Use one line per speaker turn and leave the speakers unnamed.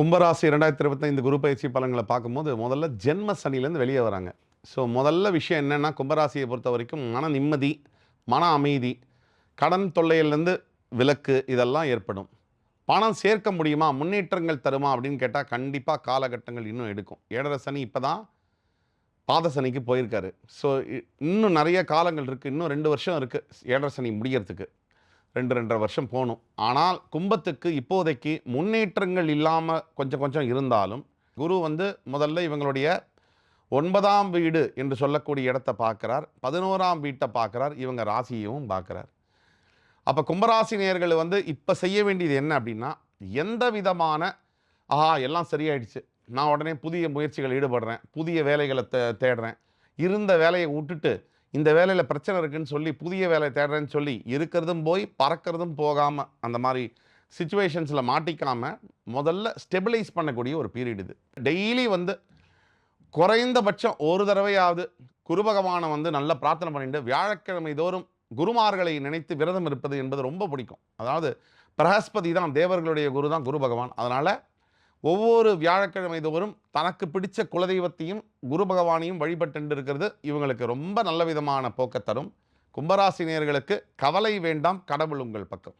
கும்பராசி இரண்டாயிரத்தி இருபத்தைந்து குரு பயிற்சி பலன்களை பார்க்கும்போது முதல்ல ஜென்ம சனிலேருந்து வெளியே வராங்க. ஸோ முதல்ல விஷயம் என்னென்னா கும்பராசியை பொறுத்த வரைக்கும் மன நிம்மதி மன அமைதி கடன் தொல்லையிலேருந்து விலக்கு இதெல்லாம் ஏற்படும். பணம் சேர்க்க முடியுமா? முன்னேற்றங்கள் தருமா? அப்படின்னு கேட்டால் கண்டிப்பாக காலகட்டங்கள் இன்னும் எடுக்கும். ஏழரை சனி இப்போ தான் பாத சனிக்கு போயிருக்காரு. ஸோ இன்னும் நிறைய காலங்கள் இருக்குது இன்னும் ரெண்டு வருஷம் இருக்குது ஏழரை சனி முடியறதுக்கு. ரெண்டு ரெண்டரை வருஷம் போகணும். ஆனால் கும்பத்துக்கு இப்போதைக்கு முன்னேற்றங்கள் இல்லாமல் கொஞ்சம் கொஞ்சம் இருந்தாலும் குரு வந்து முதல்ல இவங்களுடைய ஒன்பதாம் வீடு என்று சொல்லக்கூடிய இடத்த பார்க்குறார். பதினோராம் வீட்டை பார்க்குறார். இவங்க ராசியையும் பார்க்குறார். அப்போ கும்பராசி நேர்கள் வந்து இப்போ செய்ய வேண்டியது என்ன அப்படின்னா எந்த விதமான ஆஹா எல்லாம் சரியாயிடுச்சு. நான் உடனே புதிய முயற்சிகள் ஈடுபடுறேன். புதிய வேலைகளை தே தேடுறேன். இருந்த வேலையை விட்டுட்டு இந்த வேலையில் பிரச்சனை இருக்குன்னு சொல்லி புதிய வேலையை தேடுறேன்னு சொல்லி இருக்கிறதும் போய் பறக்கிறதும் போகாமல் அந்த மாதிரி சுச்சுவேஷன்ஸில் மாட்டிக்காமல் முதல்ல ஸ்டெபிளைஸ் பண்ணக்கூடிய ஒரு பீரியட் இது. டெய்லி வந்து குறைந்தபட்சம் ஒரு தடவையாவது குருபகவானை வந்து நல்லா பிரார்த்தனை பண்ணிட்டு வியாழக்கிழமை தோறும் குருமார்களை நினைத்து விரதம் இருப்பது என்பது ரொம்ப பிடிக்கும். அதாவது பிரகஸ்பதி தான் தேவர்களுடைய குரு தான் குரு பகவான். அதனால் ஒவ்வொரு வியாழக்கிழமை தோறும் தனக்கு பிடிச்ச குலதெய்வத்தையும் குரு பகவானையும் வழிபட்டு இருக்கிறது இவங்களுக்கு ரொம்ப நல்ல விதமான போக்கத் தரும். கும்பராசினியர்களுக்கு கவலை வேண்டாம் கடவுள் உங்கள் பக்கம்.